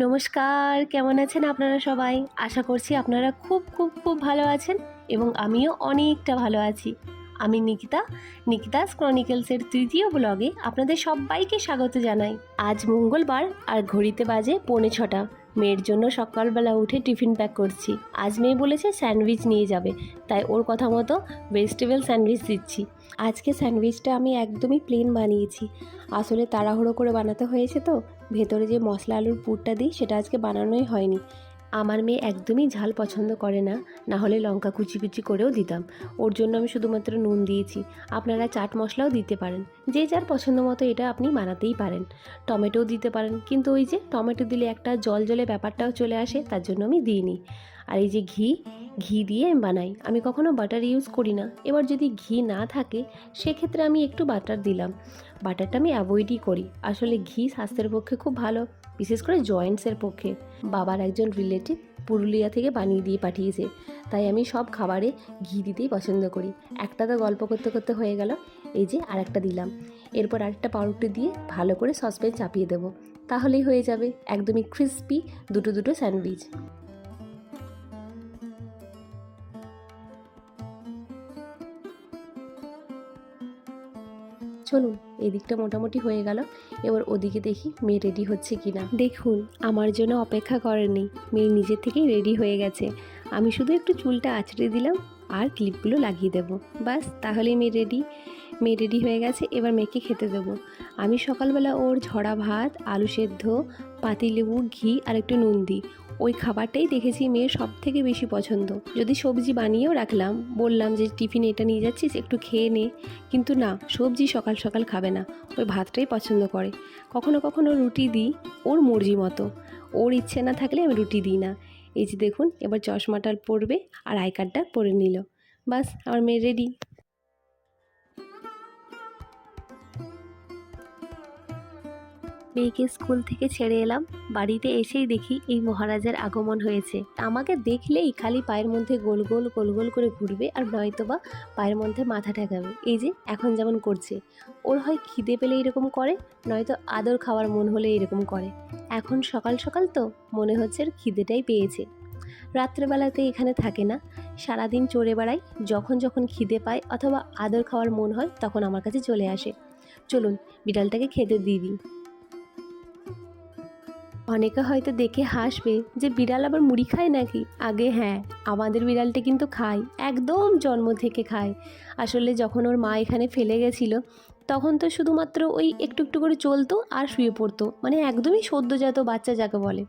নমস্কার, কেমন আছেন আপনারা সবাই? আশা করছি আপনারা খুব খুব খুব ভালো আছেন এবং আমিও অনেকটা ভালো আছি। আমি নিকিতা, নিকিতাস ক্রনিকেলসের তৃতীয় ব্লগে আপনাদের সবাইকে স্বাগত জানাই। আজ মঙ্গলবার আর ঘড়িতে বাজে পৌনে ছটা। মেয়ের জন্য সকালবেলা উঠে টিফিন প্যাক করছি। আজ মেয়ে বলেছে স্যান্ডউইচ নিয়ে যাবে, তাই ওর কথা মতো ভেজিটেবল স্যান্ডউইচ দিচ্ছি। আজকে স্যান্ডউইচটা আমি একদমই প্লেন বানিয়েছি। আসলে তাড়াহুড়ো করে বানাতে হয়েছে তো ভেতরে যে মশলা আলুর পুরটা দিই সেটা আজকে বানানোই হয়নি। আমার মেয়ে একদমই ঝাল পছন্দ করে না না হলে লঙ্কা কুচি কুচি করেও দিতাম। ওর জন্য আমি শুধুমাত্র নুন দিয়েছি। আপনারা চাট মশলাও দিতে পারেন। যে যার পছন্দ মতো এটা আপনি বানাতেই পারেন। টমেটোও দিতে পারেন। কিন্তু ওই যে টমেটো দিলে একটা জল জলে ব্যাপারটাও চলে আসে, তার জন্য আমি দিইনি। আর এই যে ঘি ঘি দিয়ে আমি বানাই। আমি কখনো বাটার ইউজ করি না। এবার যদি ঘি না থাকে, সেক্ষেত্রে আমি একটু বাটার দিলাম। বাটারটা আমি অ্যাভয়েডই করি। আসলে ঘি স্বাস্থ্যের পক্ষে খুব ভালো। বিশেষ করে জয়েন্টসের পক্ষে। বাবার একজন রিলেটিভ পুরুলিয়া থেকে বানিয়ে দিয়ে পাঠিয়েছে। তাই আমি সব খাবারে ঘি দিতেই পছন্দ করি। একটা তো গল্প করতে করতে হয়ে গেল, এই যে আরেকটা দিলাম। এরপর আরেকটা পাউরুটি দিয়ে ভালো করে সসপ্যান চাপিয়ে দেবো। তাহলেই হয়ে যাবে একদমই ক্রিস্পি দুটো দুটো স্যান্ডউইচ চলুন, এদিকটা মোটামুটি হয়ে গেল। এবার ওদিকে দেখি মেয়ে রেডি হচ্ছে কি না দেখুন, আমার জন্য অপেক্ষা করেনি মেয়ে নিজের থেকেই রেডি হয়ে গেছে। আমি শুধু একটু চুলটা আঁচড়ে দিলাম আর ক্লিপগুলো লাগিয়ে দেবো। বাস তাহলেই মেয়ে রেডি মেয়ে রেডি হয়ে গেছে, এবার মেয়েকে খেতে দেবো। আমি সকালবেলা ওর ঝড়া ভাত, আলু সেদ্ধ, পাতিলেবু, ঘি আর একটু নুন দিই। ওই খাবারটাই দেখেছি মেয়ের সব থেকে বেশি পছন্দ। যদি সবজি বানিয়েও রাখলাম, বললাম যে টিফিনে এটা নিয়ে যাচ্ছিস, একটু খেয়ে নে। কিন্তু না, সবজি সকাল সকাল খাবে না ওই ভাতটাই পছন্দ করে। কখনো কখনো রুটি দিই, ওর মর্জি মতো। ওর ইচ্ছে না থাকলে আমি রুটি দিই না। এই যে দেখুন, এবার চশমাটা পরবে আর আই কার্ডটা পরে নিল। বাস, আমার মেয়ে রেডি। মেয়েকে স্কুল থেকে ছেড়ে এলাম। বাড়িতে এসেই দেখি এই মহারাজের আগমন হয়েছে। আমাকে দেখলেই খালি পায়ের মধ্যে গোল গোল গোল গোল করে ঘুরবে আর নয়তোবা পায়ের মধ্যে মাথা ঠেকাবে। এই যে, এখন যেমন করছে। ওর হয় খিদে পেলে এরকম করে, নয়তো আদর খাওয়ার মন হলে এরকম করে। এখন সকাল সকাল তো, মনে হচ্ছে খিদেটাই পেয়েছে। রাত্রেবেলাতে এখানে থাকে না। সারাদিন চড়ে বেড়াই, যখন যখন খিদে পায় অথবা আদর খাওয়ার মন হয়, তখন আমার কাছে চলে আসে। চলুন, বিড়ালটাকে খেতে দিই। অনেকে হয়তো দেখে হাসবে যে বিড়াল আবার মুড়ি খায় নাকি? আগে হ্যাঁ আমাদের বিড়ালটা কিন্তু খায়, একদম জন্ম থেকে খায়। আসলে যখন ওর মা এখানে ফেলে গেছিল, তখন তো শুধুমাত্র ওই একটু একটু করে চলতো আর শুয়ে পড়তো মানে একদমই সদ্যজাত বাচ্চা যাকে বলে।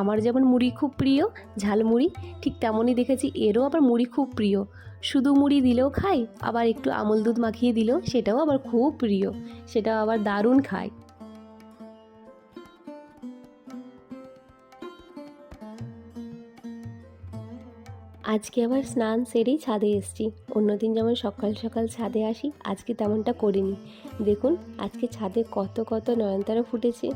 আমার যেমন মুড়ি খুব প্রিয়, ঝাল মুড়ি, ঠিক তেমনই দেখেছি এরও আবার মুড়ি খুব প্রিয়। শুধু মুড়ি দিলেও খায়, আবার একটু আমল দুধ মাখিয়ে দিলেও সেটাও আবার খুব প্রিয়, সেটাও আবার দারুণ খায়। আজকে আবার স্নান সেরেই ছাদে এসেছি। অন্যদিন যেমন সকাল সকাল ছাদে আসি, আজকে তেমনটা করিনি। দেখুন, আজকে ছাদে কত কত নয়নতারা ফুটেছে।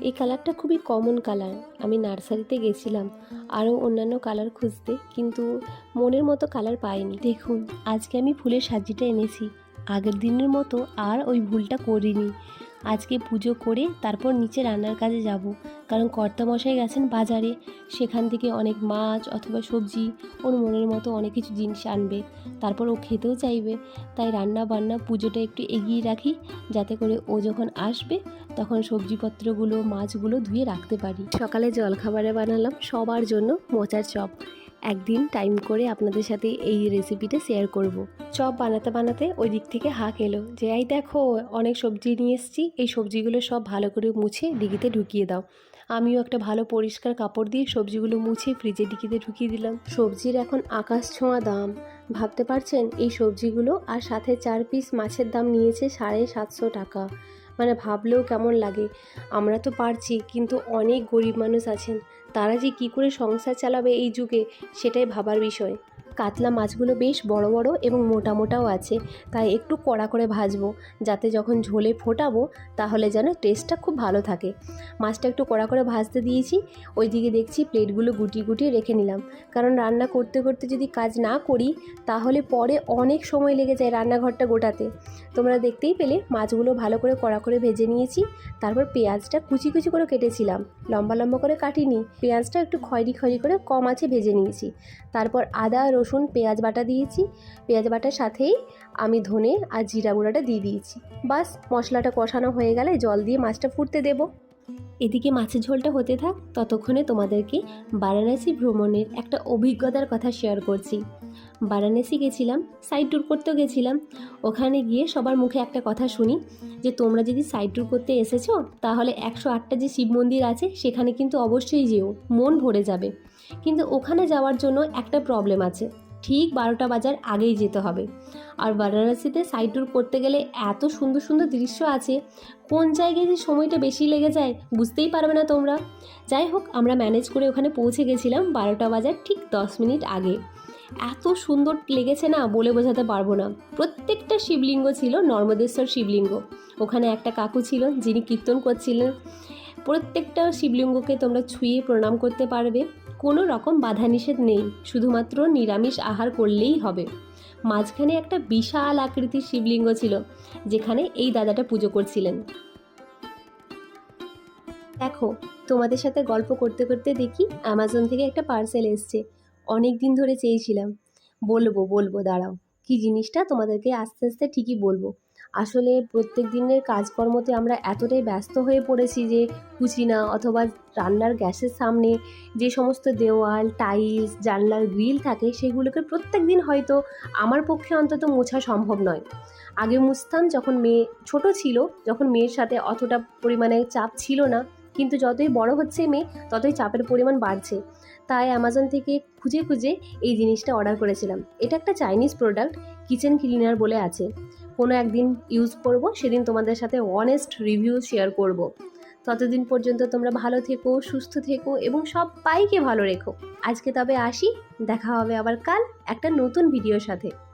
এই কালারটা খুবই কমন কালার আমি নার্সারিতে গেছিলাম, আরও অন্যান্য কালার খুঁজতে, কিন্তু মনের মতো কালার পাইনি। দেখুন, আজকে আমি ফুলের সাজিটা এনেছি। আগের দিনের মতো আর ওই ভুলটা করিনি। আজকে পুজো করে তারপর নিচে রান্নার কাজে যাব। কারণ কর্তামশাই গেছেন বাজারে। সেখান থেকে অনেক মাছ অথবা সবজি, ওর মনের মতো অনেক কিছু জিনিস আনবে। তারপর ও খেতেও চাইবে। তাই রান্না বান্না পুজোটা একটু এগিয়ে রাখি। যাতে করে ও যখন আসবে, তখন সবজিপত্রগুলো, মাছগুলো ধুয়ে রাখতে পারি। সকালে জলখাবারে বানালাম সবার জন্য মোচার চপ। একদিন টাইম করে আপনাদের সাথে এই রেসিপিটা শেয়ার করব। চপ বানাতে বানাতে ওই দিক থেকে হাঁক এলো যে, এই দেখো, অনেক সবজি নিয়ে এসেছি। এই সবজিগুলো সব ভালো করে মুছে ডিগিতে ঢুকিয়ে দাও। আমিও একটা ভালো পরিষ্কার কাপড় দিয়ে সবজিগুলো মুছে ফ্রিজে ডিকিতে ঢুকিয়ে দিলাম। সবজির এখন আকাশ ছোঁয়া দাম। ভাবতে পারছেন, এই সবজিগুলো আর সাথে চার পিস মাছের দাম নিয়েছে সাড়ে সাতশো টাকা। মানে ভাবলেও কেমন লাগে। আমরা তো পারছি, কিন্তু অনেক গরিব মানুষ আছেন, তারা যে কী করে সংসার চালাবে এই যুগে, সেটাই ভাবার বিষয়। কাতলা মাছগুলো বেশ বড় বড় এবং মোটা মোটাও আছে। তাই একটু কড়া করে ভাজবো। যাতে যখন ঝোলে ফোটাবো, তাহলে যেন টেস্টটা খুব ভালো থাকে। মাছটা একটু কড়া করে ভাজতে দিয়েছি। ওইদিকে দেখছি প্লেটগুলো গুটিয়ে গুটিয়ে রেখে নিলাম। কারণ রান্না করতে করতে যদি কাজ না করি, তাহলে পরে অনেক সময় লেগে যায় রান্নাঘরটা গোটাতে। তোমরা দেখতেই পেলে, মাছগুলো ভালো করে কড়া করে ভেজে নিয়েছি। তারপর পেঁয়াজটা কুচি কুচি করে কেটেছিলাম। লম্বা লম্বা করে কাটিনি। পেঁয়াজটা একটু খয়রি খয়রি করে কম আছে ভেজে নিয়েছি। তারপর আদা, রসুন পেঁয়াজ বাটা দিয়েছি। পেঁয়াজ বাটার সাথেই আমি ধনে আর জিরা গুঁড়াটা দিয়ে দিয়েছি। বাস, মশলাটা কষানো হয়ে গেলে জল দিয়ে মাছটা ফুটতে দেবো। এদিকে মাছের ঝোলটা হতে থাক, ততক্ষণে তোমাদেরকে বারাণসী ভ্রমণের একটা অভিজ্ঞতার কথা শেয়ার করছি। বারাণসী গেছিলাম সাইড ট্যুর করতেও গেছিলাম। ওখানে গিয়ে সবার মুখে একটা কথা শুনি, যে তোমরা যদি সাইড ট্যুর করতে এসেছ, তাহলে একশো আটটা যে শিব মন্দির আছে, সেখানে কিন্তু অবশ্যই যেও, মন ভরে যাবে। কিন্তু ওখানে যাওয়ার জন্য একটা প্রবলেম আছে, ঠিক বারোটা বাজার আগেই যেতে হবে। আর বারাণসীতে সাইড ট্যুর করতে গেলে এত সুন্দর সুন্দর দৃশ্য আছে, কোন জায়গায় যে সময়টা বেশি লেগে যায়, বুঝতেই পারবে না তোমরা। যাই হোক, আমরা ম্যানেজ করে ওখানে পৌঁছে গেছিলাম বারোটা বাজার ঠিক দশ মিনিট আগে। এত সুন্দর লেগেছে না বলে বোঝাতে পারব না। প্রত্যেকটা শিবলিঙ্গ ছিল নর্মদেশ্বর শিবলিঙ্গ। ওখানে একটা কাকু ছিল যিনি কীর্তন করছিলেন। প্রত্যেকটা শিবলিঙ্গকে তোমরা ছুঁয়ে প্রণাম করতে পারবে। কোনো রকম বাধা নিষেধ নেই, শুধুমাত্র নিরামিষ আহার করলেই হবে। মাঝখানে একটা বিশাল আকৃতির শিবলিঙ্গ ছিল, যেখানে এই দাদাটা পুজো করছিলেন। দেখো, তোমাদের সাথে গল্প করতে করতে দেখি অ্যামাজন থেকে একটা পার্সেল এসছে। অনেক দিন ধরে চেয়েছিলাম। বলব বলব, দাঁড়াও। কি জিনিসটা? তোমাদেরকে আস্তে আস্তে ঠিকই বলব। আসলে প্রত্যেক দিনের কাজকর্মতে আমরা এতটাই ব্যস্ত হয়ে পড়েছি যে কুচিনা অথবা রান্নার গ্যাসের সামনে যে সমস্ত দেওয়াল, টাইলস, জানলার গ্রিল থাকে, সেগুলোকে প্রত্যেক দিন হয়তো আমার পক্ষে অন্তত মোছা সম্ভব নয়। আগে মুছতাম যখন মেয়ে ছোট ছিল, যখন মেয়ের সাথে অতটা পরিমাণে চাপ ছিল না। কিন্তু যতই বড় হচ্ছে মেয়ে, ততই চাপের পরিমাণ বাড়ছে। তাই অ্যামাজন থেকে খুঁজে খুঁজে এই জিনিসটা অর্ডার করেছিলাম। এটা একটা চাইনিজ প্রোডাক্ট কিচেন ক্লিনার বলে আছে। কোনো একদিন ইউজ করব, সেদিন তোমাদের সাথে অনেস্ট রিভিউ শেয়ার করব। ততদিন পর্যন্ত তোমরা ভালো থেকো, সুস্থ থেকো এবং সব পাইকে ভালো রেখো। আজকে তবে আসি, দেখা হবে আবার কাল একটা নতুন ভিডিওর সাথে।